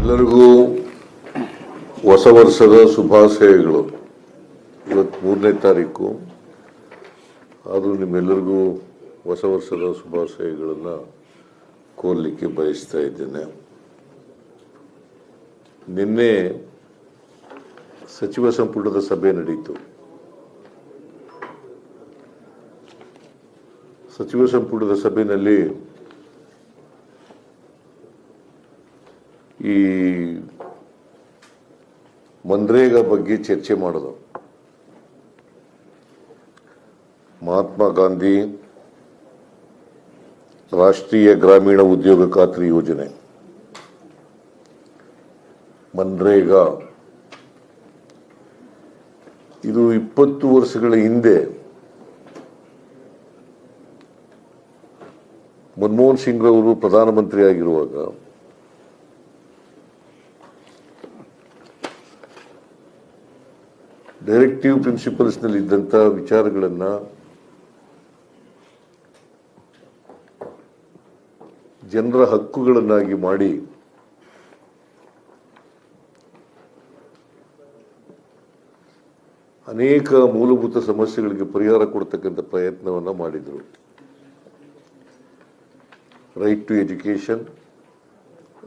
ಎಲ್ಲರಿಗೂ ಹೊಸ ವರ್ಷದ ಶುಭಾಶಯಗಳು. ಇವತ್ತು ಮೂರನೇ ತಾರೀಕು. ಆದರೂ ನಿಮ್ಮೆಲ್ಲರಿಗೂ ಹೊಸ ವರ್ಷದ ಶುಭಾಶಯಗಳನ್ನು ಕೋರ್ಲಿಕ್ಕೆ ಬಯಸ್ತಾ ಇದ್ದೇನೆ. ನಿನ್ನೆ ಸಚಿವ ಸಂಪುಟದ ಸಭೆ ನಡೆಯಿತು ಸಚಿವ ಸಂಪುಟದ ಸಭೆಯಲ್ಲಿ ಈ ಮನ್ರೇಗಾ ಬಗ್ಗೆ ಚರ್ಚೆ ಮಾಡೋದು. ಮಹಾತ್ಮ ಗಾಂಧಿ ರಾಷ್ಟ್ರೀಯ ಗ್ರಾಮೀಣ ಉದ್ಯೋಗ ಖಾತ್ರಿ ಯೋಜನೆ. ಮನ್ರೇಗಾ ಇದು ಇಪ್ಪತ್ತು ವರ್ಷಗಳ ಹಿಂದೆ ಮನಮೋಹನ್ ಸಿಂಗ್ ಅವರು ಪ್ರಧಾನಮಂತ್ರಿ ಆಗಿರುವಾಗ ಡೈರೆಕ್ಟಿವ್ ಪ್ರಿನ್ಸಿಪಲ್ಸ್ನಲ್ಲಿ ಇದ್ದಂಥ ವಿಚಾರಗಳನ್ನು ಜನರ ಹಕ್ಕುಗಳನ್ನಾಗಿ ಮಾಡಿ ಅನೇಕ ಮೂಲಭೂತ ಸಮಸ್ಯೆಗಳಿಗೆ ಪರಿಹಾರ ಕೊಡ್ತಕ್ಕಂಥ ಪ್ರಯತ್ನವನ್ನು ಮಾಡಿದರು. Right to education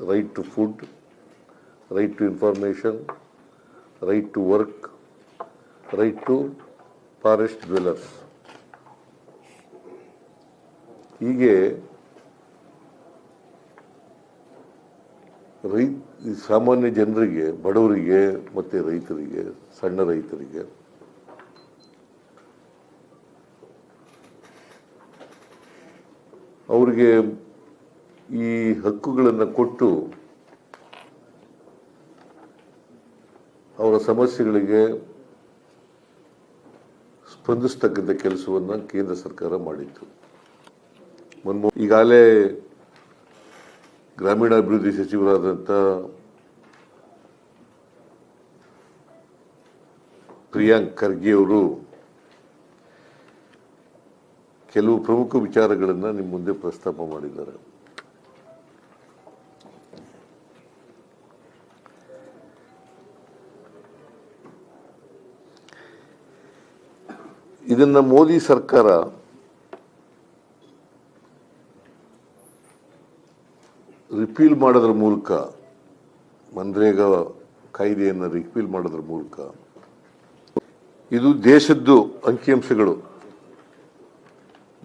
right to food right to information right to work right to forest dwellers. ಹೀಗೆ ರೈ ಸಾಮಾನ್ಯ ಜನರಿಗೆ, ಬಡವರಿಗೆ ಮತ್ತು ರೈತರಿಗೆ, ಸಣ್ಣ ರೈತರಿಗೆ ಅವರಿಗೆ ಈ ಹಕ್ಕುಗಳನ್ನು ಕೊಟ್ಟು ಅವರ ಸಮಸ್ಯೆಗಳಿಗೆ ಸ್ಪಂದಿಸ್ತಕ್ಕಂಥ ಕೆಲಸವನ್ನು ಕೇಂದ್ರ ಸರ್ಕಾರ ಮಾಡಿತ್ತು. ಈಗಾಗಲೇ ಗ್ರಾಮೀಣಾಭಿವೃದ್ಧಿ ಸಚಿವರಾದಂಥ ಪ್ರಿಯಾಂಕ್ ಖರ್ಗೆ ಅವರು ಕೆಲವು ಪ್ರಮುಖ ವಿಚಾರಗಳನ್ನು ನಿಮ್ಮ ಮುಂದೆ ಪ್ರಸ್ತಾಪ ಮಾಡಿದ್ದಾರೆ. ಇದನ್ನ ಮೋದಿ ಸರ್ಕಾರ ರಿಪೀಲ್ ಮಾಡೋದ್ರ ಮೂಲಕ, ಮನ್ರೇಗಾ ಕಾಯ್ದೆಯನ್ನು ರಿಪೀಲ್ ಮಾಡೋದ್ರ ಮೂಲಕ, ಇದು ದೇಶದ್ದು ಅಂಕಿಅಂಶಗಳು.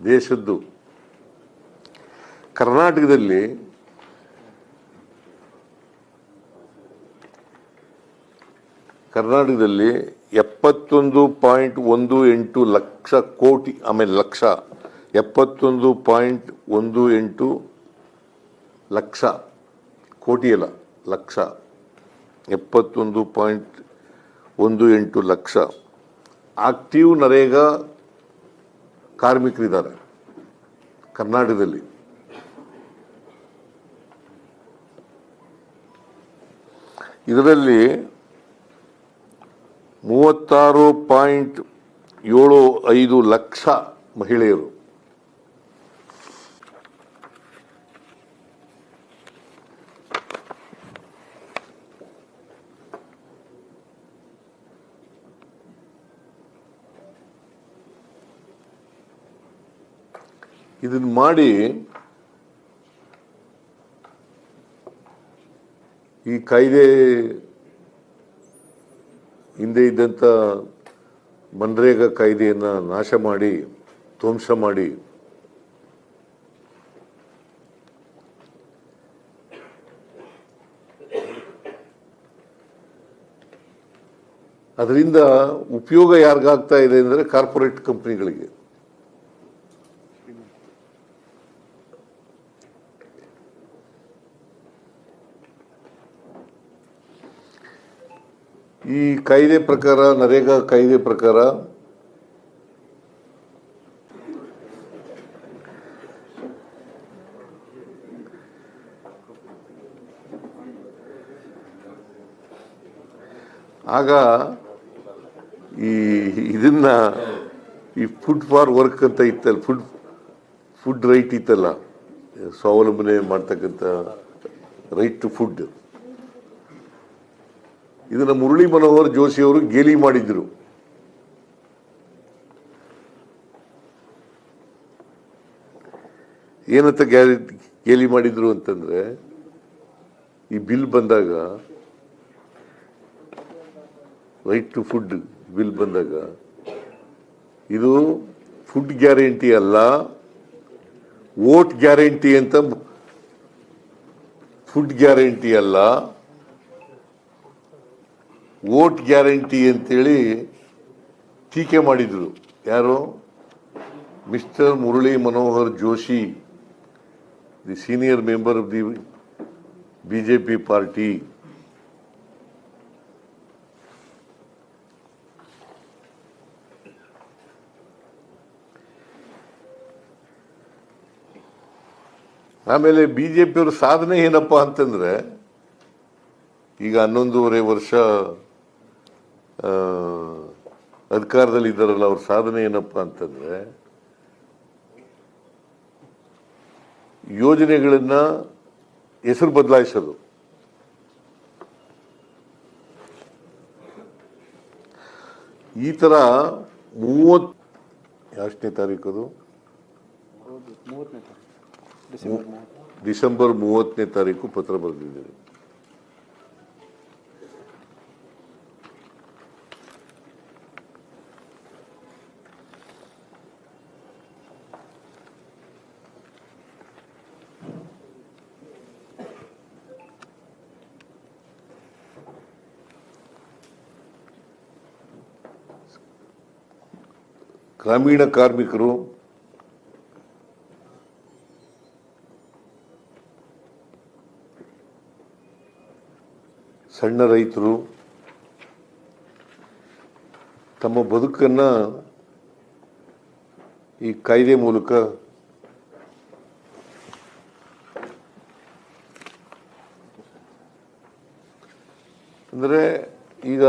ದೇಶದ್ದು. ಕರ್ನಾಟಕದಲ್ಲಿ ಕರ್ನಾಟಕದಲ್ಲಿ ಎಪ್ಪತ್ತೊಂದು ಪಾಯಿಂಟ್ ಒಂದು ಎಂಟು ಲಕ್ಷ ಕೋಟಿ ಆಮೇಲೆ ಲಕ್ಷ, ಎಪ್ಪತ್ತೊಂದು ಪಾಯಿಂಟ್ ಒಂದು ಎಂಟು ಲಕ್ಷ ಕೋಟಿ ಅಲ್ಲ, ಲಕ್ಷ, ಎಪ್ಪತ್ತೊಂದು ಪಾಯಿಂಟ್ ಒಂದು ಎಂಟು ಲಕ್ಷ. ಆಕ್ಟಿವ್ ನರೇಗಾ ಕಾರ್ಮಿಕರಿದ್ದಾರೆ ಕರ್ನಾಟಕದಲ್ಲಿ. ಇದರಲ್ಲಿ ಮೂವತ್ತಾರು ಪಾಯಿಂಟ್ ಏಳು ಐದು ಲಕ್ಷ ಮಹಿಳೆಯರು. ಇದನ್ನ ಮಾಡಿ ಈ ಕಾಯ್ದೆ ಹಿಂದೆ ಇದ್ದಂಥ ಮನ್ರೇಗಾ ಕಾಯ್ದೆಯನ್ನು ನಾಶ ಮಾಡಿ, ಧ್ವಂಸ ಮಾಡಿ, ಅದರಿಂದ ಉಪಯೋಗ ಯಾರಿಗಾಗ್ತಾ ಇದೆ ಅಂದರೆ ಕಾರ್ಪೊರೇಟ್ ಕಂಪ್ನಿಗಳಿಗೆ. ಈ ಕಾಯ್ದೆ ಪ್ರಕಾರ, ನರೇಗಾ ಕಾಯ್ದೆ ಪ್ರಕಾರ, ಆಗ ಈ ಇದನ್ನ ಈ ಫುಡ್ ಫಾರ್ ವರ್ಕ್ ಅಂತ ಇತ್ತಲ್ಲ ಫುಡ್ ಫುಡ್ ರೈಟ್ ಇತ್ತಲ್ಲ, ಸ್ವಾವಲಂಬನೆ ಮಾಡ್ತಕ್ಕಂಥ ರೈಟ್ ಟು ಫುಡ್ ಇದನ್ನ ಮುರಳಿ ಮನೋಹರ್ ಜೋಶಿ ಅವರು ಗೇಲಿ ಮಾಡಿದ್ರು. ಏನಂತ ಗ್ಯಾರಿ- ಗೇಲಿ ಮಾಡಿದ್ರು ಅಂತಂದ್ರೆ, ಈ ಬಿಲ್ ಬಂದಾಗ ರೈಟ್ ಟು ಫುಡ್ ಬಿಲ್ ಬಂದಾಗ, ಇದು ಫುಡ್ ಗ್ಯಾರಂಟಿ ಅಲ್ಲ ವೋಟ್ ಗ್ಯಾರಂಟಿ ಅಂತ ಫುಡ್ ಗ್ಯಾರಂಟಿ ಅಲ್ಲ ವೋಟ್ ಗ್ಯಾರಂಟಿ ಅಂತೇಳಿ ಟೀಕೆ ಮಾಡಿದರು. ಯಾರು? Mister Murali Manohar Joshi, the senior member of the BJP party. ಆಮೇಲೆ ಬಿಜೆಪಿಯವ್ರ ಸಾಧನೆ ಏನಪ್ಪ ಅಂತಂದ್ರೆ, ಈಗ ಹನ್ನೊಂದೂವರೆ ವರ್ಷ ಅಧಿಕಾರದಲ್ಲಿ ಇದ್ದಾರಲ್ಲ ಅವ್ರ ಸಾಧನೆ ಏನಪ್ಪ ಅಂತಂದ್ರೆ ಯೋಜನೆಗಳನ್ನ ಹೆಸರು ಬದಲಾಯಿಸೋದು. ಈ ತರ ಮೂವತ್ತು ಎಷ್ಟನೇ ತಾರೀಕು ಅದು? ಡಿಸೆಂಬರ್ ಮೂವತ್ತನೇ ತಾರೀಕು ಪತ್ರ ಬರೆದಿದ್ದೀರಿ. ಗ್ರಾಮೀಣ ಕಾರ್ಮಿಕರು ಸಣ್ಣ ರೈತರು ತಮ್ಮ ಬದುಕನ್ನು ಈ ಕಾಯ್ದೆ ಮೂಲಕ ಅಂದರೆ ಈಗ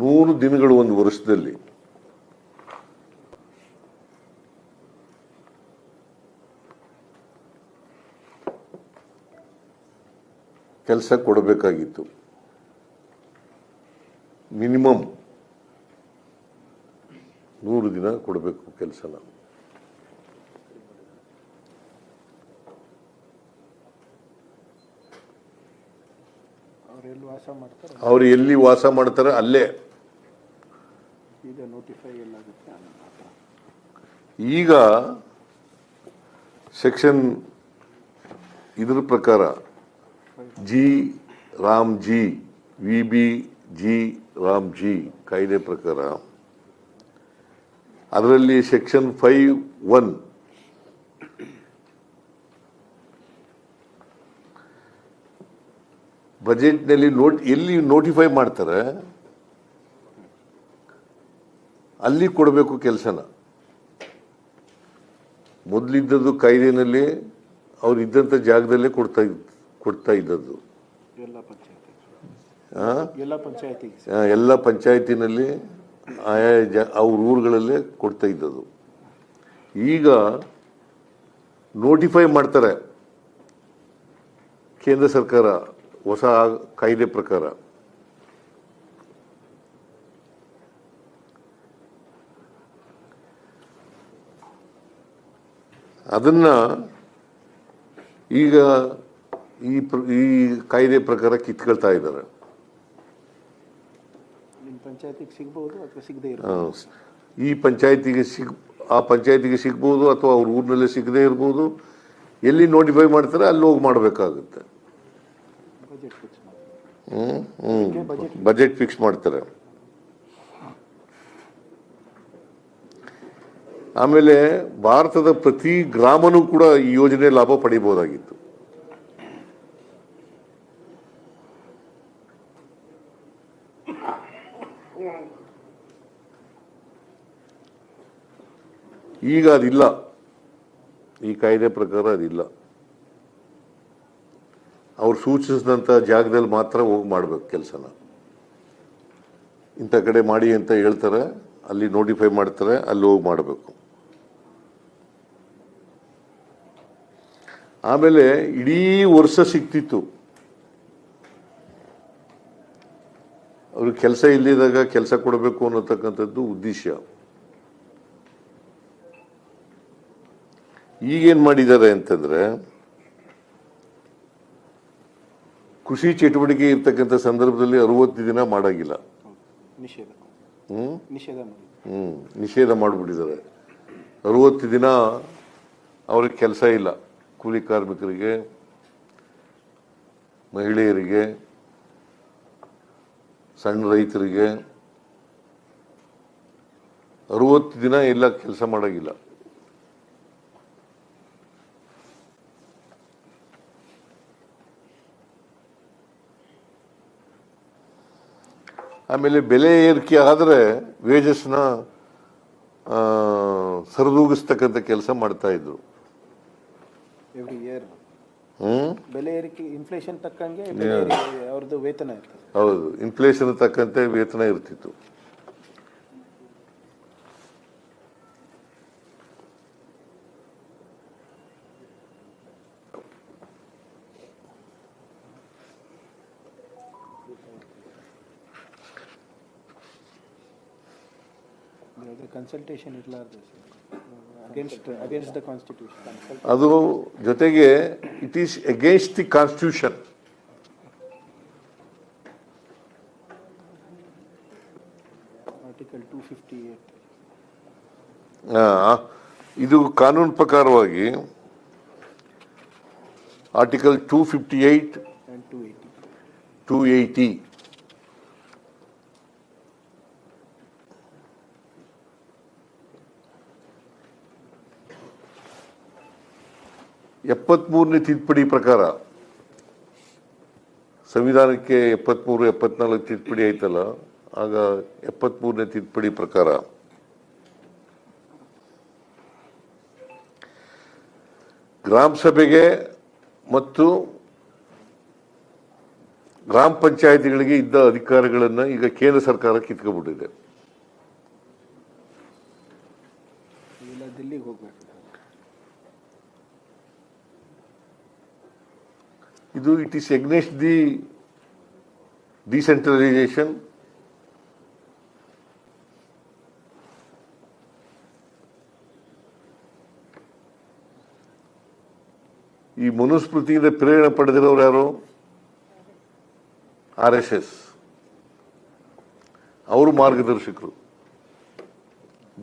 ನೂರು ದಿನಗಳು ಒಂದು ವರ್ಷದಲ್ಲಿ. ಕೆಲಸ ಕೊಡಬೇಕಾಗಿತ್ತು. ಮಿನಿಮಮ್ ನೂರು ದಿನ ಕೊಡಬೇಕು ಕೆಲಸನ. ಅವ್ರು ಎಲ್ಲಿ ವಾಸ ಮಾಡ್ತಾರೆ? ಅವ್ರು ಎಲ್ಲಿ ವಾಸ ಮಾಡ್ತಾರೆ ಅಲ್ಲೇ. ನೋಟಿಫೈ ಈಗ ಸೆಕ್ಷನ್ ಇದ್ರ ಪ್ರಕಾರ G RAM G V B G RAM G ಕಾಯ್ದೆ ಪ್ರಕಾರ ಅದರಲ್ಲಿ ಸೆಕ್ಷನ್ ಫೈವ್ ಒನ್ ಬಜೆಟ್ನಲ್ಲಿ ನೋಟ್ ಎಲ್ಲಿ ನೋಟಿಫೈ ಮಾಡ್ತಾರೆ? ಅಲ್ಲಿ ಕೊಡಬೇಕು ಕೆಲಸನ. ಮೊದಲಿದ್ದದ್ದು ಕಾಯ್ದೆನಲ್ಲಿ ಅವ್ರು ಇದ್ದಂಥ ಜಾಗದಲ್ಲೇ ಕೊಡ್ತಾ ಕೊಡ್ತಾ ಇದ್ದದ್ದು. ಎಲ್ಲ ಪಂಚಾಯತಿನಲ್ಲಿ ಆಯಾ ಜ ಅವ್ರ ಊರುಗಳಲ್ಲೇ ಕೊಡ್ತಾ ಇದ್ದದ್ದು. ಈಗ ನೋಟಿಫೈ ಮಾಡ್ತಾರೆ. ಕೇಂದ್ರ ಸರ್ಕಾರ ಹೊಸ ಕಾಯ್ದೆ ಪ್ರಕಾರ. ಅದನ್ನ ಈಗ ಈ ಪ್ರ- ಈ ಕಾಯ್ದೆ ಪ್ರಕಾರ ಕಿತ್ಕೊಳ್ತಾ ಇದ್ದಾರೆ. ನಿಮ್ಮ ಪಂಚಾಯತಿಗೆ ಸಿಗ್ಬೋದು ಅಥವಾ ಸಿಗದೆ ಆ, ಈ ಪಂಚಾಯತಿಗೆ ಸಿಗ್ ಆ ಪಂಚಾಯತಿಗೆ ಸಿಗ್ಬೋದು ಅಥವಾ ಅವ್ರ ಊರಿನಲ್ಲೇ ಸಿಗದೇ ಇರ್ಬೋದು. ಎಲ್ಲಿ ನೋಟಿಫೈ ಮಾಡ್ತಾರೆ ಅಲ್ಲಿ ಹೋಗಿ ಮಾಡಬೇಕಾಗುತ್ತೆ. ಹ್ಮ್ ಹ್ಮ್. ಬಜೆಟ್ ಫಿಕ್ಸ್ ಮಾಡ್ತಾರೆ. ಆಮೇಲೆ ಭಾರತದ ಪ್ರತಿ ಗ್ರಾಮನೂ ಕೂಡ ಈ ಯೋಜನೆ ಲಾಭ ಪಡೆಯಬಹುದಾಗಿತ್ತು ಈಗ ಅದಿಲ್ಲ. ಈ ಕಾಯ್ದೆ ಪ್ರಕಾರ ಅದಿಲ್ಲ. ಅವ್ರು ಸೂಚಿಸಿದಂಥ ಜಾಗದಲ್ಲಿ ಮಾತ್ರ ಹೋಗಿ ಮಾಡ್ಬೇಕು ಕೆಲಸನ. ಇಂಥ ಕಡೆ ಮಾಡಿ ಅಂತ ಹೇಳ್ತಾರೆ, ಅಲ್ಲಿ ನೋಟಿಫೈ ಮಾಡ್ತಾರೆ, ಅಲ್ಲಿ ಹೋಗಿ ಮಾಡಬೇಕು. ಆಮೇಲೆ ಇಡೀ ವರ್ಷ ಸಿಕ್ತಿತ್ತು ಅವ್ರಿಗೆ ಕೆಲಸ ಇಲ್ಲಿದಾಗ ಕೆಲಸ ಕೊಡಬೇಕು ಅನ್ನತಕ್ಕಂಥದ್ದು ಉದ್ದೇಶ. ಈಗೇನು ಮಾಡಿದ್ದಾರೆ ಅಂತಂದ್ರೆ ಕೃಷಿ ಚಟುವಟಿಕೆ ಇರ್ತಕ್ಕಂಥ ಸಂದರ್ಭದಲ್ಲಿ ಅರವತ್ತು ದಿನ ಮಾಡಾಗಿಲ್ಲ. ಹ್ಮ್ ನಿಷೇಧ ಮಾಡಿಬಿಟ್ಟಿದ್ದಾರೆ. ಅರವತ್ತು ದಿನ ಅವ್ರಿಗೆ ಕೆಲಸ ಇಲ್ಲ. ಕೂಲಿ ಕಾರ್ಮಿಕರಿಗೆ, ಮಹಿಳೆಯರಿಗೆ, ಸಣ್ಣ ರೈತರಿಗೆ ಅರವತ್ತು ದಿನ ಎಲ್ಲ ಕೆಲಸ ಮಾಡೋಂಗಿಲ್ಲ. ಆಮೇಲೆ ಬೆಲೆ ಏರಿಕೆ ಆದರೆ ವೇಜಸ್ನ ಸರಿದೂಗಿಸ್ತಕ್ಕಂಥ ಕೆಲಸ ಮಾಡ್ತಾ ಇದ್ರು. ಎವ್ರಿ ಇಯರ್ ಬೆಲೆ ಏರಿಕೆ ಇನ್ಫ್ಲೇಷನ್ ತಕ್ಕಂಗೆ ಅವ್ರದ್ದು ವೇತನ ಇರ್ತದೆ. ಹೌದು. ಇನ್ಫ್ಲೇಷನ್ ತಕ್ಕಂತೆ ವೇತನ ಇರ್ತಿತ್ತು. ಕನ್ಸಲ್ಟೇಷನ್ ಇರಲಾರ್ದು ಅದು ಜೊತೆಗೆ it is against the constitution ಇದು ಕಾನೂನು ಪ್ರಕಾರವಾಗಿ article two fifty eight two eighty ಎಪ್ಪತ್ಮೂರನೇ ತಿದ್ದುಪಡಿ ಪ್ರಕಾರ, ಸಂವಿಧಾನಕ್ಕೆ ಎಪ್ಪತ್ಮೂರು, ಎಪ್ಪತ್ನಾಲ್ಕು ತಿದ್ದುಪಡಿ ಆಯ್ತಲ್ಲ, ಆಗ ಎಪ್ಪತ್ಮೂರನೇ ತಿದ್ದುಪಡಿ ಪ್ರಕಾರ, ಗ್ರಾಮ ಸಭೆಗೆ ಮತ್ತು ಗ್ರಾಮ ಪಂಚಾಯತಿಗಳಿಗೆ ಇದ್ದ ಅಧಿಕಾರಗಳನ್ನು ಈಗ ಕೇಂದ್ರ ಸರ್ಕಾರ ಕಿತ್ಕೊಂಡ್ಬಿಟ್ಟಿದೆ ಇಲ್ಲ ದಿಲ್ಲಿಗೆ ಹೋಗ್ಬೇಕು ಇದು it is against the decentralisation ಈ ಮನುಸ್ಮೃತಿಯಿಂದ ಪ್ರೇರಣೆ ಪಡೆದಿರೋರು ಯಾರು? R S S. ಅವರು ಮಾರ್ಗದರ್ಶಕರು.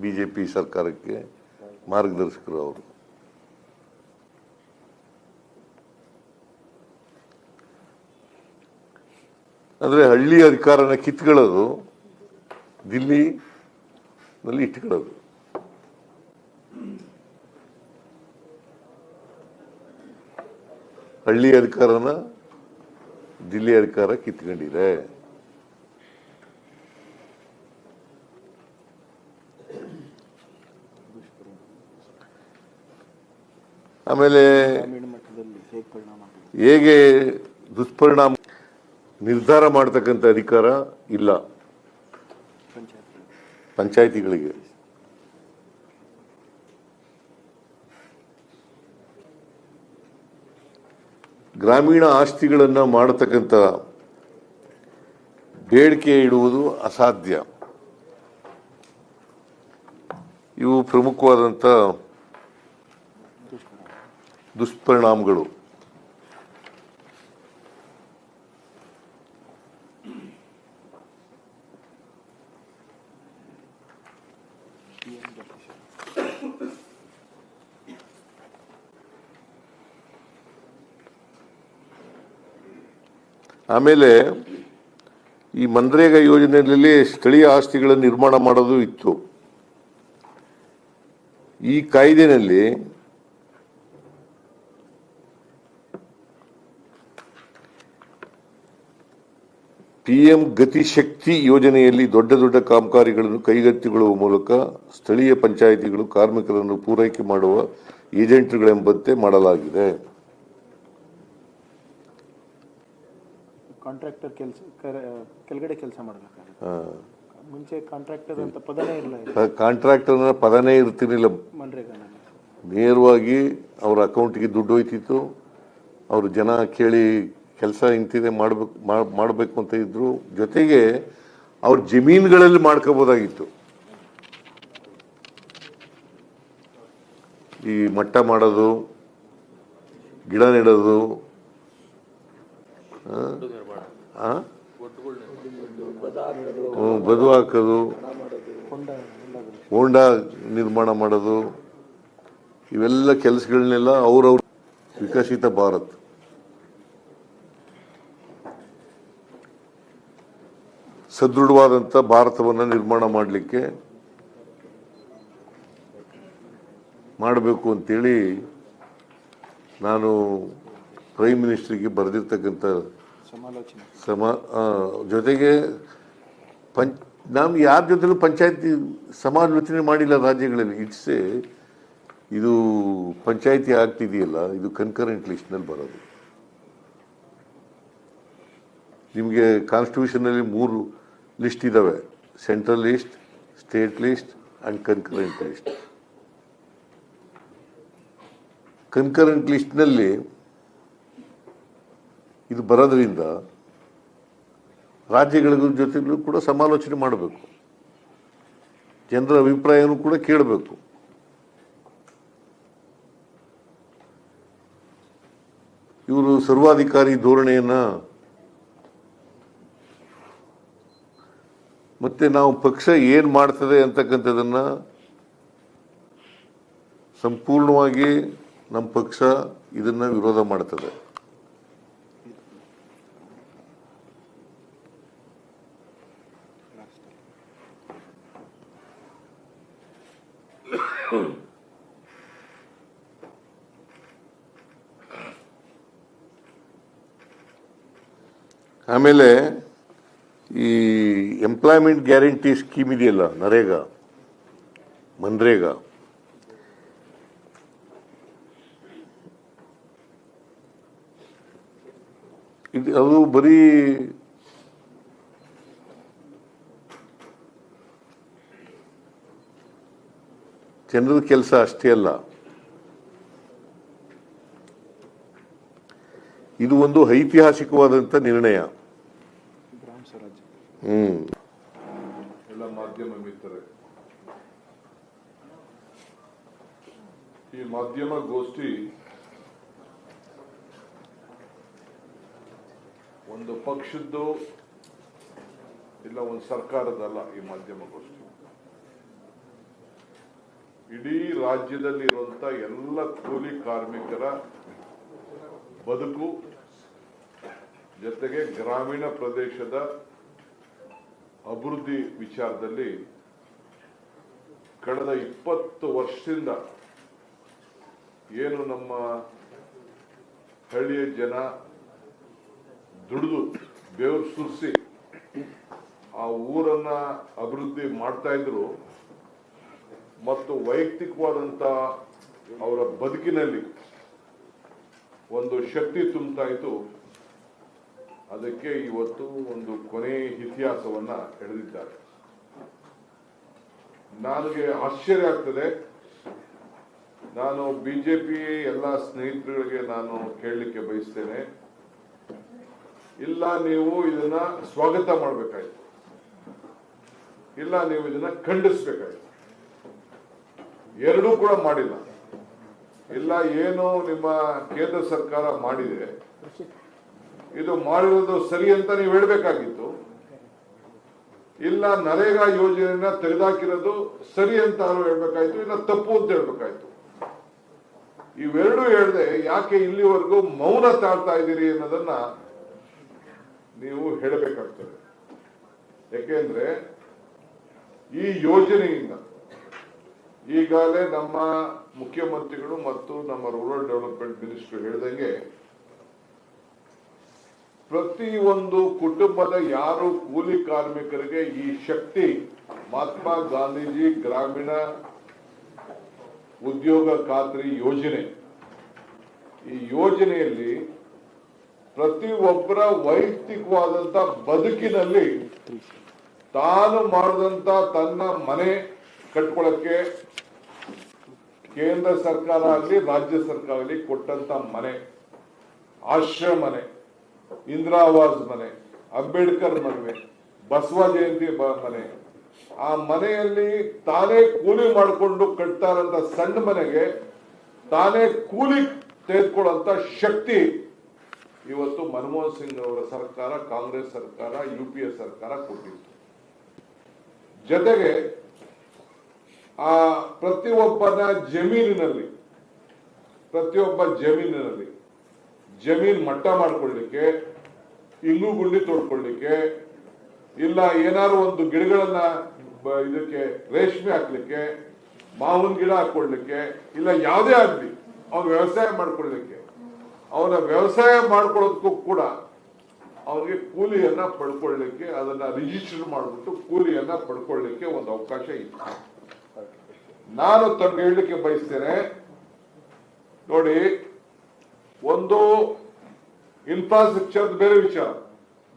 ಬಿಜೆಪಿ ಸರ್ಕಾರಕ್ಕೆ ಮಾರ್ಗದರ್ಶಕರು ಅವರು. ಅಂದ್ರೆ ಹಳ್ಳಿ ಅಧಿಕಾರನ ಕಿತ್ಕೊಳ್ಳೋದು ದಿಲ್ಲಿ ನಲ್ಲಿ ಇಟ್ಕೊಳ್ಳೋದು. ಹಳ್ಳಿ ಅಧಿಕಾರನ ದಿಲ್ಲಿ ಅಧಿಕಾರ ಕಿತ್ಕೊಂಡಿದೆ. ಆಮೇಲೆ ಹೇಗೆ ದುಷ್ಪರಿಣಾಮ ನಿರ್ಧಾರ ಮಾಡತಕ್ಕಂಥ ಅಧಿಕಾರ ಇಲ್ಲ. ಪಂಚಾಯತ್ ಪಂಚಾಯಿತಿಗಳಿಗೆ. ಗ್ರಾಮೀಣ ಆಸ್ತಿಗಳನ್ನು ಮಾಡತಕ್ಕಂಥ ಬೇಡಿಕೆ ಇಡುವುದು ಅಸಾಧ್ಯ. ಇವು ಪ್ರಮುಖವಾದಂಥ ದುಷ್ಪರಿಣಾಮಗಳು. ಆಮೇಲೆ ಈ ಮನ್ರೇಗಾ ಯೋಜನೆಯಲ್ಲಿ ಸ್ಥಳೀಯ ಆಸ್ತಿಗಳನ್ನು ನಿರ್ಮಾಣ ಮಾಡೋದು ಇತ್ತು. ಈ ಕಾಯ್ದೆನಲ್ಲಿ ಪಿಎಂ ಗತಿಶಕ್ತಿ ಯೋಜನೆಯಲ್ಲಿ ದೊಡ್ಡ ದೊಡ್ಡ ಕಾಮಗಾರಿಗಳನ್ನು ಕೈಗೆತ್ತಿಕೊಳ್ಳುವ ಮೂಲಕ ಸ್ಥಳೀಯ ಪಂಚಾಯಿತಿಗಳು ಕಾರ್ಮಿಕರನ್ನು ಪೂರೈಕೆ ಮಾಡುವ ಏಜೆಂಟ್ಗಳೆಂಬಂತೆ ಮಾಡಲಾಗಿದೆ. ಕಾಂಟ್ರಾಕ್ಟರ್ ಕೆಲಸ ಕೆಳಗಡೆ ಕೆಲಸ ಮಾಡಬೇಕಾಗುತ್ತೆ. ಮುಂಚೆ ಕಾಂಟ್ರಾಕ್ಟರ್ ಅಂತ ಪದನೇ ಇಲ್ಲ ಕಾಂಟ್ರಾಕ್ಟರ್ ಪದನೇ ಇರ್ತಿರ್ಲಿಲ್ಲ. ಮನ್ರೇಗಾನಲ್ಲಿ ನೇರವಾಗಿ ಅವ್ರ ಅಕೌಂಟಿಗೆ ದುಡ್ಡು ಹೋಯ್ತಿತ್ತು. ಅವರು ಜನ ಕೇಳಿ ಕೆಲಸ ಇಂತಿದೆ ಮಾಡಬೇಕು ಮಾಡಬೇಕು ಅಂತ ಇದ್ರು. ಜೊತೆಗೆ ಅವ್ರ ಜಮೀನುಗಳಲ್ಲಿ ಮಾಡ್ಕೋಬೋದಾಗಿತ್ತು. ಈ ಮಟ್ಟ ಮಾಡೋದು ಗಿಡ ನೆಡೋದು ಬದು ಹಾಕೋದು ಹೊಂಡ ನಿರ್ಮಾಣ ಮಾಡೋದು. ಇವೆಲ್ಲ ಕೆಲಸಗಳನ್ನೆಲ್ಲ ಅವ್ರವ್ರ ವಿಕಸಿತ ಭಾರತ್. ಸದೃಢವಾದಂಥ ಭಾರತವನ್ನು ನಿರ್ಮಾಣ ಮಾಡಲಿಕ್ಕೆ ಮಾಡಬೇಕು ಅಂತೇಳಿ ನಾನು ಪ್ರೈಮ್ ಮಿನಿಸ್ಟ್ರಿಗೆ ಬರೆದಿರ್ತಕ್ಕಂಥ ಸಮ ಜೊತೆಗೆ ಪಂಚ್, ನಾವು ಯಾರ ಜೊತೆಲೂ ಪಂಚಾಯತಿ ಸಮಾಲೋಚನೆ ಮಾಡಿಲ್ಲ ರಾಜ್ಯಗಳಲ್ಲಿ. ಇಟ್ಸ್ ಎ ಇದು ಪಂಚಾಯತಿ ಆಗ್ತಿದೆಯಲ್ಲ, ಇದು ಕನ್ಕರೆಂಟ್ ಲಿಸ್ಟ್ನಲ್ಲಿ ಬರೋದು. ನಿಮಗೆ ಕಾನ್ಸ್ಟಿಟ್ಯೂಷನಲ್ಲಿ ಮೂರು ಲಿಸ್ಟ್ ಇದ್ದಾವೆ central list state list and concurrent list concurrent ಲಿಸ್ಟ್ನಲ್ಲಿ ಇದು ಬರೋದ್ರಿಂದ ರಾಜ್ಯಗಳ ಜೊತೆಲೂ ಕೂಡ ಸಮಾಲೋಚನೆ ಮಾಡಬೇಕು. ಜನರ ಅಭಿಪ್ರಾಯನೂ ಕೂಡ ಕೇಳಬೇಕು. ಇವರು ಸರ್ವಾಧಿಕಾರಿ ಧೋರಣೆಯನ್ನು ಮತ್ತೆ ನಾವು ಪಕ್ಷ ಏನು ಮಾಡ್ತದೆ ಅಂತಕ್ಕಂಥದ್ದನ್ನು ಸಂಪೂರ್ಣವಾಗಿ ನಮ್ಮ ಪಕ್ಷ ಇದನ್ನು ವಿರೋಧ ಮಾಡ್ತದೆ. ಆಮೇಲೆ ಈ ಎಂಪ್ಲಾಯ್ಮೆಂಟ್ ಗ್ಯಾರಂಟಿ ಸ್ಕೀಮ್ ಇದೆಯಲ್ಲ ನರೇಗಾ ಮನ್ರೇಗಾ. ಇದು ಅದು ಬರೀ ಜನರ ಕೆಲಸ ಅಷ್ಟೇ ಅಲ್ಲ. ಇದು ಒಂದು ಐತಿಹಾಸಿಕವಾದಂಥ ನಿರ್ಣಯ. ಹ್ಮ್. ಮಾಧ್ಯಮ ಈ ಮಾಧ್ಯಮ ಗೋಷ್ಠಿ ಒಂದು ಪಕ್ಷದ್ದು ಇಲ್ಲ ಒಂದು ಸರ್ಕಾರದಲ್ಲ ಈ ಮಾಧ್ಯಮ ಗೋಷ್ಠಿ. ಇಡೀ ರಾಜ್ಯದಲ್ಲಿ ಇರುವಂತ ಎಲ್ಲ ಕೂಲಿ ಕಾರ್ಮಿಕರ ಬದುಕು, ಜೊತೆಗೆ ಗ್ರಾಮೀಣ ಪ್ರದೇಶದ ಅಭಿವೃದ್ಧಿ ವಿಚಾರದಲ್ಲಿ ಕಳೆದ ಇಪ್ಪತ್ತು ವರ್ಷದಿಂದ ಏನು ನಮ್ಮ ಹಳ್ಳಿಯ ಜನ ದುಡಿದು ಬೆವರು ಸುರಿಸಿ ಆ ಊರನ್ನ ಅಭಿವೃದ್ಧಿ ಮಾಡ್ತಾ ಇದ್ರು ಮತ್ತು ವೈಯಕ್ತಿಕವಾದಂತಹ ಅವರ ಬದುಕಿನಲ್ಲಿ ಒಂದು ಶಕ್ತಿ ತುಂಬುತ್ತಾಯಿತು ಅದಕ್ಕೆ ಇವತ್ತು ಒಂದು ಕೊನೆ ಇತಿಹಾಸವನ್ನ ಎಳೆದಿದ್ದಾರೆ. ನನಗೆ ಆಶ್ಚರ್ಯ ಆಗ್ತದೆ. ನಾನು ಬಿಜೆಪಿ ಎಲ್ಲ ಸ್ನೇಹಿತರುಗಳಿಗೆ ನಾನು ಕೇಳಲಿಕ್ಕೆ ಬಯಸ್ತೇನೆ. ಇಲ್ಲ, ನೀವು ಇದನ್ನ ಸ್ವಾಗತ ಮಾಡಬೇಕಾಯ್ತು. ಇಲ್ಲ, ನೀವು ಇದನ್ನ ಖಂಡಿಸ್ಬೇಕಾಯ್ತು. ಎರಡೂ ಕೂಡ ಮಾಡಿಲ್ಲ. ಇಲ್ಲ, ಏನು ನಿಮ್ಮ ಕೇಂದ್ರ ಸರ್ಕಾರ ಮಾಡಿದೆ. ಇದು ಮಾಡಿರೋದು ಸರಿ ಅಂತ ನೀವು ಹೇಳಬೇಕಾಗಿತ್ತು. ಇಲ್ಲ, ನರೇಗಾ ಯೋಜನೆಯನ್ನ ತೆಗೆದಾಕಿರೋದು ಸರಿ ಅಂತ ಹೇಳಬೇಕಾಯ್ತು, ಇಲ್ಲ, ತಪ್ಪು ಅಂತ ಹೇಳ್ಬೇಕಾಯ್ತು. ಇವೆರಡೂ ಹೇಳದೆ ಯಾಕೆ ಇಲ್ಲಿವರೆಗೂ ಮೌನ ತಾಳ್ತಾ ಇದ್ದೀರಿ ಅನ್ನೋದನ್ನ ನೀವು ಹೇಳಬೇಕಾಗ್ತದೆ. ಯಾಕೆಂದ್ರೆ ಈ ಯೋಜನೆಯಿಂದ ಈಗಾಗಲೇ ನಮ್ಮ ಮುಖ್ಯಮಂತ್ರಿಗಳು ಮತ್ತು ನಮ್ಮ ರೂರಲ್ ಡೆವಲಪ್ಮೆಂಟ್ ಮಿನಿಸ್ಟರ್ ಹೇಳಿದಂಗೆ ಪ್ರತಿ ಒಂದು ಕುಟುಂಬದ ಯಾರು ಕೂಲಿ ಕಾರ್ಮಿಕರಿಗೆ ಈ ಶಕ್ತಿ ಮಹಾತ್ಮ ಗಾಂಧೀಜಿ ಗ್ರಾಮೀಣ ಉದ್ಯೋಗ ಖಾತ್ರಿ ಯೋಜನೆ. ಈ ಯೋಜನೆಯಲ್ಲಿ ಪ್ರತಿ ಒಬ್ಬರ ವೈಯಕ್ತಿಕವಾದಂತ ಬದುಕಿನಲ್ಲಿ ತಾನು ಮಾಡಿದಂತ ತನ್ನ ಮನೆ ಕಟ್ಕೊಳ್ಳಕ್ಕೆ ಕೇಂದ್ರ ಸರ್ಕಾರ ಆಗಲಿ, ರಾಜ್ಯ ಸರ್ಕಾರ ಆಗಲಿ ಕೊಟ್ಟಂತ ಮನೆ, ಆಶ್ರಯ ಮನೆ, ಇಂದಿರಾ ಆವಾಸ್ ಮನೆ, ಅಂಬೇಡ್ಕರ್ ಮನೆ ಬಸವ ಜಯಂತಿ ಮನೆ, ಆ ಮನೆಯಲ್ಲಿ ತಾನೇ ಕೂಲಿ ಮಾಡಿಕೊಂಡು ಕಟ್ತಾರಂತ ಸಣ್ಣ ಮನೆಗೆ ತಾನೇ ಕೂಲಿ ತೆಗೆದುಕೊಳ್ಳುವಂತ ಶಕ್ತಿ ಇವತ್ತು ಮನಮೋಹನ್ ಸಿಂಗ್ ಅವರ ಸರ್ಕಾರ, ಕಾಂಗ್ರೆಸ್ ಸರ್ಕಾರ, ಯು ಪಿ ಎ ಸರ್ಕಾರ ಕೊಟ್ಟಿತ್ತು. ಜೊತೆಗೆ ಆ ಪ್ರತಿಯೊಬ್ಬನ ಜಮೀನಿನಲ್ಲಿ, ಪ್ರತಿಯೊಬ್ಬ ಜಮೀನಿನಲ್ಲಿ ಜಮೀನ್ ಮಟ್ಟ ಮಾಡ್ಕೊಳ್ಳಿಕ್ಕೆ, ಇಲ್ಲೂ ಗುಂಡಿ ತೋಡ್ಕೊಳ್ಳಿಕ್ಕೆ, ಇಲ್ಲ ಏನಾದ್ರು ಒಂದು ಗಿಡಗಳನ್ನ ಇದಕ್ಕೆ ರೇಷ್ಮೆ ಹಾಕ್ಲಿಕ್ಕೆ, ಮಾವಿನ ಗಿಡ ಹಾಕೊಳ್ಳಿಕ್ಕೆ ಇಲ್ಲ ಯಾವುದೇ ಆಗ್ಲಿ ಅವ್ನು ವ್ಯವಸಾಯ ಮಾಡ್ಕೊಳ್ಳಿಕ್ಕೆ, ಅವನ ವ್ಯವಸಾಯ ಮಾಡ್ಕೊಳ್ಳೋದಕ್ಕೂ ಕೂಡ ಅವನಿಗೆ ಕೂಲಿಯನ್ನ ಪಡ್ಕೊಳ್ಳಿಕ್ಕೆ, ಅದನ್ನ ರಿಜಿಸ್ಟರ್ ಮಾಡಿಬಿಟ್ಟು ಕೂಲಿಯನ್ನ ಪಡ್ಕೊಳ್ಳಿಕ್ಕೆ ಒಂದು ಅವಕಾಶ ಇತ್ತು ನಾನು ತಮ್ಗೆ ಹೇಳಲಿಕ್ಕೆ ಬಯಸ್ತೇನೆ. ನೋಡಿ, ಒಂದು ಇನ್ಫ್ರಾಸ್ಟ್ರಕ್ಚರ್ ಬೇರೆ ವಿಚಾರ.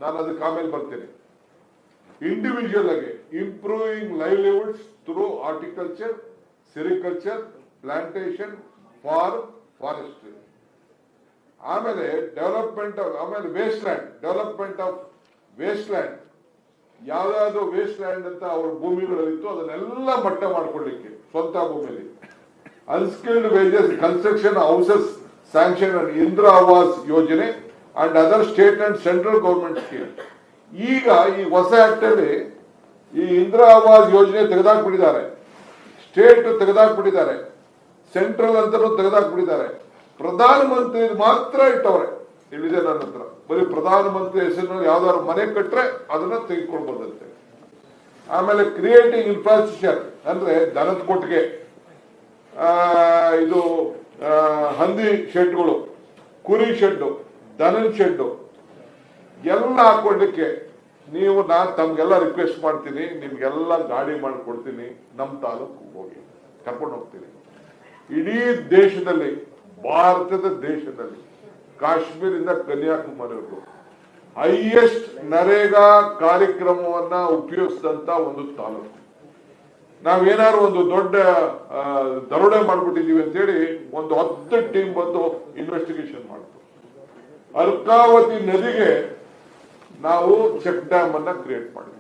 ನಾನು ಅದಕ್ಕೆ ಆಮೇಲೆ ಬರ್ತೇನೆ. ಇಂಡಿವಿಜುವಲ್ ಆಗಿ improving livelihoods through horticulture sericulture plantation for forestry ಆಮೇಲೆ ಡೆವಲಪ್ಮೆಂಟ್ ಆಫ್ ಆಮೇಲೆ waste land development of waste land ಯಾವ್ದಾದ್ರು ವೇಸ್ಟ್ ಲ್ಯಾಂಡ್ ಅಂತ ಅವ್ರ ಭೂಮಿಗಳಲ್ಲಿತ್ತು, ಅದನ್ನೆಲ್ಲ ಮಟ್ಟ ಮಾಡ್ಕೊಳ್ಳಿಕ್ಕೆ ಸ್ವಂತ ಭೂಮಿಯಲ್ಲಿ. Unskilled wages construction houses sanction and Indira Awas ಯೋಜನೆ and other state and central government scheme ಈಗ ಈ ಹೊಸ ಆಕ್ಟ್ ಅಲ್ಲಿ ಈ ಇಂದಿರಾ ಆವಾಸ್ ಯೋಜನೆ ತೆಗೆದಾಕ್ಬಿಟ್ಟಿದ್ದಾರೆ. ಸ್ಟೇಟ್ ತೆಗೆದಾಕ್ಬಿಟ್ಟಿದ್ದಾರೆ. ಸೆಂಟ್ರಲ್ ಅಂತಲೂ ತೆಗೆದಾಕ್ಬಿಟ್ಟಿದ್ದಾರೆ. ಪ್ರಧಾನ ಮಂತ್ರಿ ಮಾತ್ರ ಇಟ್ಟವ್ರೆ. ಇಲ್ಲಿದೆ ನನ್ನ ಹತ್ರ. ಬರೀ ಪ್ರಧಾನ ಮಂತ್ರಿ ಹೆಸರಿನಲ್ಲಿ ಯಾವ್ದಾದ್ರು ಮನೆ ಕಟ್ಟರೆ ಅದನ್ನ ತೆಗೆದುಕೊಳ್ಬೋದಂತೆ ಆಮೇಲೆ ಕ್ರಿಯೇಟಿಂಗ್ ಇನ್ಫ್ರಾಸ್ಟ್ರಕ್ಚರ್ ಅಂದ್ರೆ ದನದ ಕೊಟ್ಟಿಗೆ ಇದು ಹಂದಿ ಶೆಡ್ಗಳು, ಕುರಿ ಶೆಡ್ಡು, ದನದ ಶೆಡ್ಡು, ಎಲ್ಲ ಹಾಕೊಳ್ಳಿಕ್ಕೆ ನೀವು, ನಾನು ತಮ್ಗೆಲ್ಲ ರಿಕ್ವೆಸ್ಟ್ ಮಾಡ್ತೀನಿ, ನಿಮ್ಗೆಲ್ಲ ಗಾಡಿ ಮಾಡಿಕೊಡ್ತೀನಿ ನಮ್ಮ ತಾಲೂಕು ಹೋಗಿ. ಕರ್ಕೊಂಡು ಹೋಗ್ತೀನಿ. ಇಡೀ ದೇಶದಲ್ಲಿ, ಭಾರತದ ದೇಶದಲ್ಲಿ ಕಾಶ್ಮೀರಿಂದ ಕನ್ಯಾಕುಮಾರಿವರೆಗೂ. ಹೈಯೆಸ್ಟ್ ನರೇಗಾ ಕಾರ್ಯಕ್ರಮವನ್ನ ಉಪಯೋಗಿಸಿದಂತ ಒಂದು ತಾಲೂಕು. ನಾವೇನಾದ್ರು ಒಂದು ದೊಡ್ಡ ದರೋಡೆ ಮಾಡ್ಬಿಟ್ಟಿದೀವಿ ಅಂತೇಳಿ ಒಂದು ಹತ್ತು ಟೀಮ್ ಬಂದು ಇನ್ವೆಸ್ಟಿಗೇಷನ್ ಮಾಡ್ತು. ಅರ್ಕಾವತಿ ನದಿಗೆ ನಾವು ಚೆಕ್ ಡ್ಯಾಮ್ ಅನ್ನ ಕ್ರಿಯೇಟ್ ಮಾಡಿದ್ವಿ.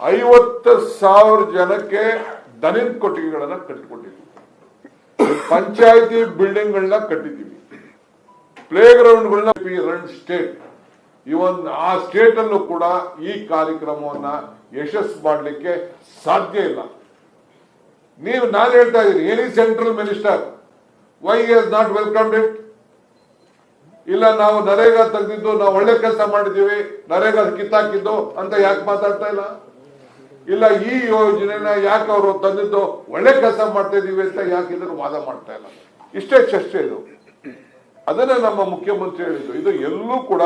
ಐವತ್ತು ಸಾವಿರ ಜನಕ್ಕೆ ದನಿನ್ ಕೊಟ್ಟಿಗೆಗಳನ್ನ ಕಟ್ಟಿಕೊಟ್ಟಿದ್ವಿ. ಪಂಚಾಯತಿ ಬಿಲ್ಡಿಂಗ್ಗಳನ್ನ ಕಟ್ಟಿದ್ದೀವಿ. ಪ್ಲೇ ಗ್ರೌಂಡ್ಗಳನ್ನ ರನ್ ಸ್ಟೇಟ್. ಇವನ್ ಆ ಸ್ಟೇಟ್ ಅಲ್ಲೂ ಕೂಡ ಈ ಕಾರ್ಯಕ್ರಮವನ್ನ ಯಶಸ್ಸು ಮಾಡಲಿಕ್ಕೆ ಸಾಧ್ಯ ಇಲ್ಲ. ನೀವು ನಾನು ಹೇಳ್ತಾ ಇದ್ದೀನಿ, any central minister why is not welcome it ಇಲ್ಲ, ನಾವು ನರೇಗಾ ತೆಗೆದಿದ್ದು, ನಾವು ಒಳ್ಳೆ ಕೆಲಸ ಮಾಡಿದೀವಿ ನರೇಗಾ ಕಿತ್ತಾಕಿದ್ದು ಅಂತ ಯಾಕೆ ಮಾತಾಡ್ತಾ ಇಲ್ಲ? ಇಲ್ಲ, ಈ ಯೋಜನೆನ ಯಾಕೆ ಅವರು ತಂದಿದ್ದು, ಒಳ್ಳೆ ಕೆಲಸ ಮಾಡ್ತಾ ಇದೀವಿ ಅಂತ ಯಾಕೆ ಇದ್ರ ವಾದ ಮಾಡ್ತಾ ಇಲ್ಲ? ಇಷ್ಟೇ ಚರ್ಚೆ ಇದು. ಅದನ್ನ ನಮ್ಮ ಮುಖ್ಯಮಂತ್ರಿ ಹೇಳಿದ್ದು. ಇದು ಎಲ್ಲೂ ಕೂಡ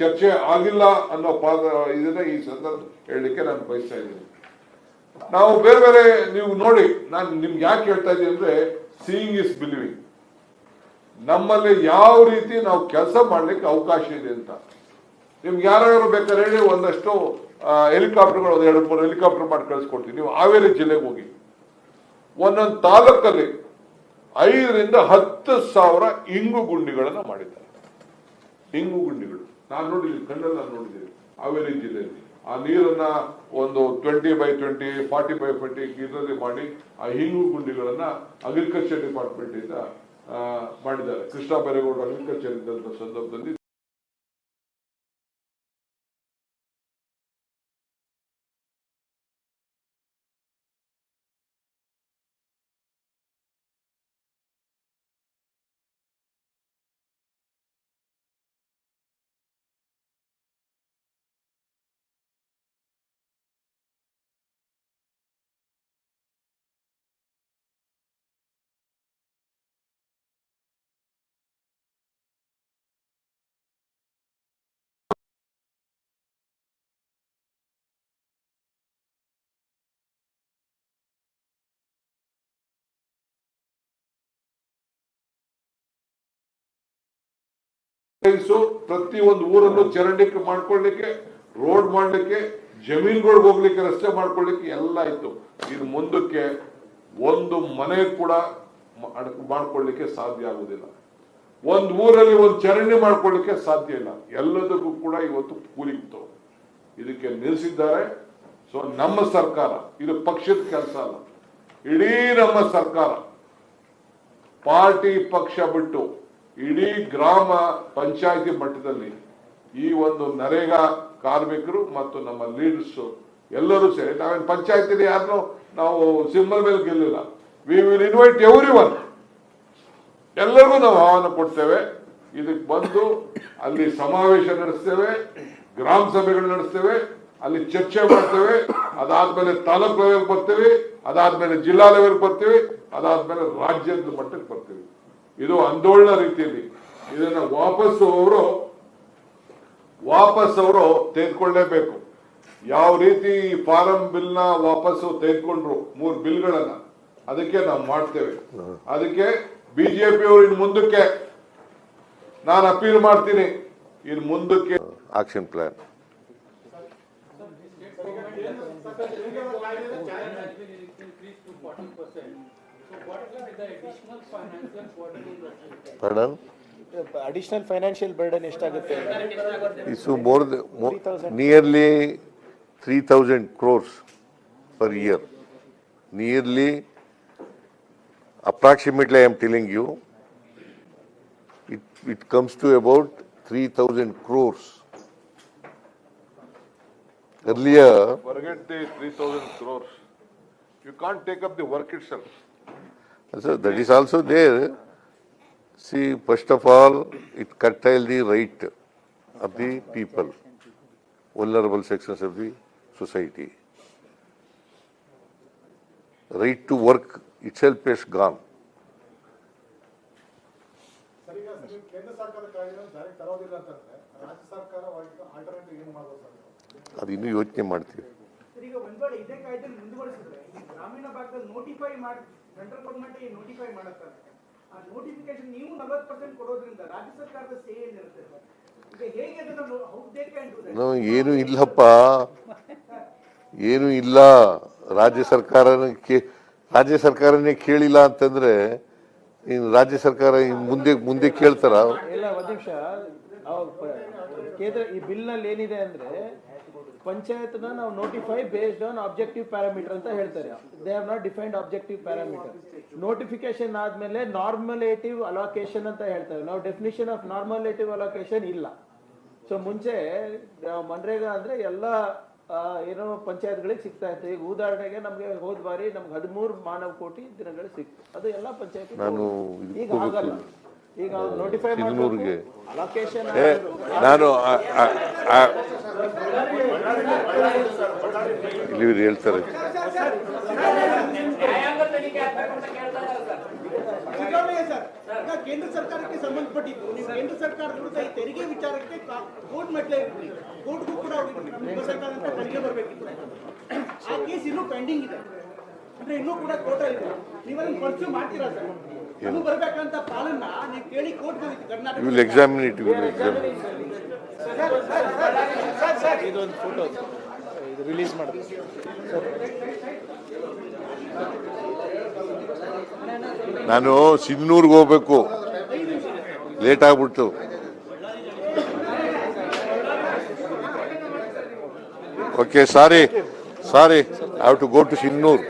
ಚರ್ಚೆ ಆಗಿಲ್ಲ ಅನ್ನೋ ಪಾದ, ಇದನ್ನ ಈ ಸಂದರ್ಭ ಹೇಳಲಿಕ್ಕೆ ನಾನು ಬಯಸ್ತಾ ಇದ್ದೀನಿ. ನಾವು ಬೇರೆ ಬೇರೆ ನೀವು ನೋಡಿ, ನಾನು ನಿಮ್ಗೆ ಯಾಕೆ ಹೇಳ್ತಾ ಇದ್ದೀನಿ ಅಂದ್ರೆ ಸೀಯಿಂಗ್ ಇಸ್ ಬಿಲಿವಿಂಗ್ ನಮ್ಮಲ್ಲಿ ಯಾವ ರೀತಿ ನಾವು ಕೆಲಸ ಮಾಡ್ಲಿಕ್ಕೆ ಅವಕಾಶ ಇದೆ ಅಂತ. ನಿಮ್ಗೆ ಯಾರ್ಯಾರು ಬೇಕಾದ್ರೆ ಹೇಳಿ, ಒಂದಷ್ಟು ಹೆಲಿಕಾಪ್ಟರ್ಗಳು ಒಂದು ಎರಡು ಮೂರು ಹೆಲಿಕಾಪ್ಟರ್ ಮಾಡಿ ಕಳಿಸ್ಕೊಡ್ತೀವಿ ನೀವು ಹಾವೇರಿ ಜಿಲ್ಲೆಗೆ ಹೋಗಿ. ಒಂದೊಂದು ತಾಲೂಕಲ್ಲಿ ಐದರಿಂದ ಹತ್ತು ಸಾವಿರ ಇಂಗು ಗುಂಡಿಗಳನ್ನು ಮಾಡಿದ್ದಾರೆ. ಇಂಗು ಗುಂಡಿಗಳು. ನಾನು ನೋಡಿದ್ದೀನಿ, ಕಣ್ಣಲ್ಲಿ ನಾನು ನೋಡಿದ್ದೀನಿ. ಹಾವೇರಿ ಜಿಲ್ಲೆಯಲ್ಲಿ. ಆ ನೀರನ್ನ ಒಂದು twenty by twenty forty by forty ಇದರಲ್ಲಿ ಮಾಡಿ ಆ ಹಿಂಗು ಗುಂಡಿಗಳನ್ನ ಅಗ್ರಿಕಲ್ಚರ್ ಡಿಪಾರ್ಟ್ಮೆಂಟ್ ಇಂದ ಮಾಡಿದ್ದಾರೆ. ಕೃಷ್ಣ ಬೈರೇಗೌಡರು ಅಗ್ರಿಕಲ್ಚರ್ ಇದ್ದಂಥ ಸಂದರ್ಭದಲ್ಲಿ ಪ್ರತಿ ಒಂದು ಊರನ್ನು ಚರಂಡಿಕ್ಕೆ ಮಾಡ್ಕೊಳ್ಳಿಕ್ಕೆ ರೋಡ್ ಮಾಡ್ಲಿಕ್ಕೆ, ಜಮೀನುಗಳಿಗೆ ಹೋಗ್ಲಿಕ್ಕೆ, ರಸ್ತೆ ಮಾಡ್ಕೊಳ್ಳಿಕ್ಕೆ ಎಲ್ಲ ಇತ್ತು. ಇದು ಮುಂದಕ್ಕೆ ಒಂದು ಮನೆ ಕೂಡ ಮಾಡ್- ಮಾಡ್ಕೊಳ್ಳಿಕ್ಕೆ ಸಾಧ್ಯ ಆಗುದಿಲ್ಲ. ಒಂದು ಊರಲ್ಲಿ ಒಂದು ಚರಂಡಿ ಮಾಡ್ಕೊಳ್ಳಿಕ್ಕೆ ಸಾಧ್ಯ ಇಲ್ಲ. ಎಲ್ಲದಕ್ಕೂ ಕೂಡ ಇವತ್ತು ಕೂಲಿತ್ತು ಇದಕ್ಕೆ ನಿಲ್ಲಿಸಿದ್ದಾರೆ. ಸೊ ನಮ್ಮ ಸರ್ಕಾರ, ಇದು ಪಕ್ಷದ ಕೆಲಸ ಅಲ್ಲ. ಇಡೀ ನಮ್ಮ ಸರ್ಕಾರ ಪಾರ್ಟಿ ಪಕ್ಷ ಬಿಟ್ಟು ಇಡೀ ಗ್ರಾಮ ಪಂಚಾಯತಿ ಮಟ್ಟದಲ್ಲಿ ಈ ಒಂದು ನರೇಗಾ ಕಾರ್ಮಿಕರು ಮತ್ತು ನಮ್ಮ ಲೀಡರ್ಸ್ ಎಲ್ಲರೂ ಸೇರಿ, ನಾವೇನು ಪಂಚಾಯತಿಲಿ ಯಾರನ್ನು ನಾವು ಸಿಂಬಲ್ ಮೇಲೆ ಗೆಲ್ಲಿಲ್ಲ. We will invite everyone ಎಲ್ಲರಿಗೂ ನಾವು ಆಹ್ವಾನ ಕೊಡ್ತೇವೆ. ಇದಕ್ಕೆ ಬಂದು ಅಲ್ಲಿ ಸಮಾವೇಶ ನಡೆಸ್ತೇವೆ, ಗ್ರಾಮ ಸಭೆಗಳು ನಡೆಸ್ತೇವೆ, ಅಲ್ಲಿ ಚರ್ಚೆ ಮಾಡ್ತೇವೆ, ಅದಾದ್ಮೇಲೆ ತಾಲೂಕು ಲೆವೆಲ್ ಬರ್ತೀವಿ, ಅದಾದ್ಮೇಲೆ ಜಿಲ್ಲಾ ಲೆವೆಲ್ ಬರ್ತೀವಿ, ಅದಾದ್ಮೇಲೆ ರಾಜ್ಯದ ಮಟ್ಟಕ್ಕೆ ಬರ್ತೀವಿ. ಇದು ಆಂದೋಲನ ರೀತಿಯಲ್ಲಿ. ಇದನ್ನ ವಾಪಸ್ ಅವರು ವಾಪಸ್ ಅವರು ತೆಗೆದುಕೊಳ್ಳೇಬೇಕು. ಯಾವ ರೀತಿ ಈ ಫಾರಂ ಬಿಲ್ನ ವಾಪಸ್ಸು ತೆಗೆದುಕೊಂಡ್ರು ಮೂರು ಬಿಲ್ಗಳನ್ನ ಅದಕ್ಕೆ ನಾವು ಮಾಡ್ತೇವೆ. ಅದಕ್ಕೆ ಬಿಜೆಪಿ ಅವರು ಇನ್ ಮುಂದಕ್ಕೆ ನಾನು ಅಪೀಲ್ ಮಾಡ್ತೀನಿ ಇನ್ ಮುಂದಕ್ಕೆ. Action plan. ಪರ್ಡನ್ additional financial burden ಎಷ್ಟಾಗುತ್ತೆ It's more, than- more, nearly three thousand crores per year. Nearly, approximately, I am telling you, it, it comes to about three thousand crores. Earlier, forget the 3000 crores you can't take up the work itself So that is also there. See, first of all, it curtail the right of the people, vulnerable sections of the society. Right to work itself is gone. ಅದು ಇನ್ನೂ ಯೋಚನೆ ಮಾಡ್ತೀವಿ central government notify ಮಾಡುತ್ತಾರೆ ಆ notification ನೀವು ನಲವತ್ತು percent ಕೊಡೋದ್ರಿಂದ ರಾಜ್ಯ ಸರ್ಕಾರದ ಸೇ ಏನಿರುತ್ತೆ ಏನು ಇಲ್ಲಪ್ಪ. ಏನು ಇಲ್ಲ. ರಾಜ್ಯ ಸರ್ಕಾರನ ಕೇ ರಾಜ್ಯ ಸರ್ಕಾರನೇ ಕೇಳಿಲ್ಲ ಅಂತಂದ್ರೆ ಇನ್ನು ರಾಜ್ಯ ಸರ್ಕಾರ ಇನ್ನು ಮುಂದೆ ಮುಂದೆ ಕೇಳ್ತಾರ? ಕೇಂದ್ರ ಈ ಬಿಲ್ನಲ್ಲಿ ಏನಿದೆ ಅಂದ್ರೆ ಪಂಚಾಯತ್ನ ನಾವು notify based on objective parameter ಅಂತ ಹೇಳ್ತಾರೆ. They have not defined objective parameter notification ಆದ್ಮೇಲೆ ನಾರ್ಮಲೇಟಿವ್ ಅಲೋಕೇಶನ್ ಅಂತ ಹೇಳ್ತಾರೆ. ನಾವು ಡೆಫಿನಿಷನ್ ಆಫ್ ನಾರ್ಮಲೇಟಿವ್ ಅಲೋಕೇಶನ್ ಇಲ್ಲ. ಸೊ ಮುಂಚೆ ಮನ್ರೇಗಾ ಅಂದ್ರೆ ಎಲ್ಲ ಏನೋ ಪಂಚಾಯತ್ಗಳಿಗೆ ಸಿಗ್ತಾ ಇತ್ತು. ಈಗ ಉದಾಹರಣೆಗೆ ನಮಗೆ ಹೋದ್ ಬಾರಿ ನಮ್ಗೆ ಹದಿಮೂರು ಮಾನವ ಕೋಟಿ ದಿನಗಳು ಸಿಕ್ತು. ಅದು ಎಲ್ಲ ಪಂಚಾಯತ್ ಈಗ ಆಗಲ್ಲ. ಈಗ ನೋಟಿಫೈ ಸಿಂಧನೂರಿಗೆ. ಅಲೋಕೇಶನ್ ನಾನು ಇಲ್ಲಿ ಹೇಳ್ತಾರೆ. ಸಿದ್ದರಾಮಯ್ಯ ಸರ್. ಈಗ ಕೇಂದ್ರ ಸರ್ಕಾರಕ್ಕೆ ಸಂಬಂಧಪಟ್ಟಿದ್ದು ನೀವು ಕೇಂದ್ರ ಸರ್ಕಾರದ ವಿರುದ್ಧ ಈ ತೆರಿಗೆ ವಿಚಾರಕ್ಕೆ ಕೋರ್ಟ್ ಮೆಟ್ಲೆ ಇರ್ತೀರಿ ಕೋರ್ಟ್ಗೂ ಕೂಡ ಸರ್ಕಾರದ ತೆರಿಗೆ ಬರಬೇಕಿತ್ತು. ಆ ಕೇಸ್ ಇನ್ನೂ ಪೆಂಡಿಂಗ್ ಇದೆ. ಅಂದ್ರೆ ಇನ್ನೂ ಕೂಡ ಕೋರ್ಟ್ ಇದೆ. ನೀವದನ್ನು ಪರ್ಸ್ಯೂ ಮಾಡ್ತೀರಾ sir? Will examine it will examine ಇದೊಂದು ಫೋಟೋ ಇದು ರಿಲೀಸ್ ಮಾಡಿದ್ರು ನಾನು ಸಿಂಧನೂರ್ಗೆ ಹೋಗ್ಬೇಕು. ಲೇಟ್ ಆಗ್ಬಿಡ್ತು. Okay sorry sorry I have to go to Sindhanur